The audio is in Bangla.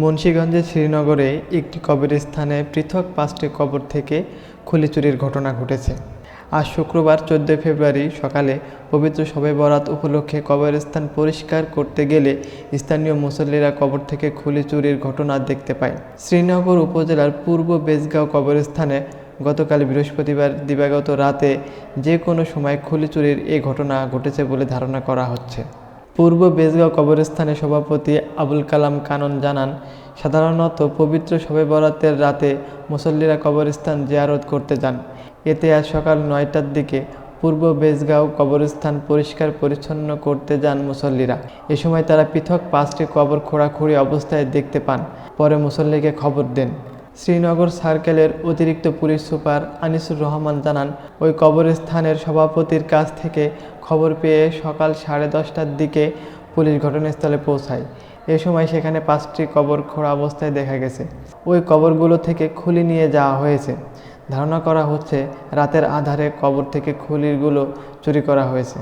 মুন্সিগঞ্জের শ্রীনগরে একটি কবরস্থানে পৃথক পাঁচটি কবর থেকে খুলি চুরির ঘটনা ঘটেছে। আজ শুক্রবার চোদ্দোই ফেব্রুয়ারি সকালে পবিত্র শবে বরাত উপলক্ষে কবরস্থান পরিষ্কার করতে গেলে স্থানীয় মুসল্লিরা কবর থেকে খুলি চুরির ঘটনা দেখতে পায়। শ্রীনগর উপজেলার পূর্ব বেজগাঁও কবরস্থানে গতকাল বৃহস্পতিবার দিবাগত রাতে যে কোনো সময় খুলি চুরির এই ঘটনা ঘটেছে বলে ধারণা করা হচ্ছে। পূর্ব বেজগাঁও কবরস্থানের সভাপতি আবুল কালাম কানন জানান, সাধারণত পবিত্র শবে বরাতের রাতে মুসল্লিরা কবরস্থান জিয়ারত করতে যান। এতে আজ সকাল নয়টার দিকে পূর্ব বেজগাঁও কবরস্থান পরিষ্কার পরিচ্ছন্ন করতে যান মুসল্লিরা। এ সময় তারা পৃথক পাঁচটি কবর খোঁড়াখুঁড়ি অবস্থায় দেখতে পান। পরে মুসল্লিকে খবর দেন। শ্রীনগর সার্কেলের অতিরিক্ত পুলিশ সুপার আনিসুর রহমান জানান, ওই কবরস্থানের সভাপতির কাছ থেকে খবর পেয়ে সকাল সাড়ে দশটার দিকে পুলিশ ঘটনাস্থলে পৌঁছায়। এ সময় সেখানে পাঁচটি কবর খোঁড়া অবস্থায় দেখা গেছে। ওই কবরগুলো থেকে খুলি নিয়ে যাওয়া হয়েছে। ধারণা করা হচ্ছে, রাতের আধারে কবর থেকে খুলিগুলো চুরি করা হয়েছে।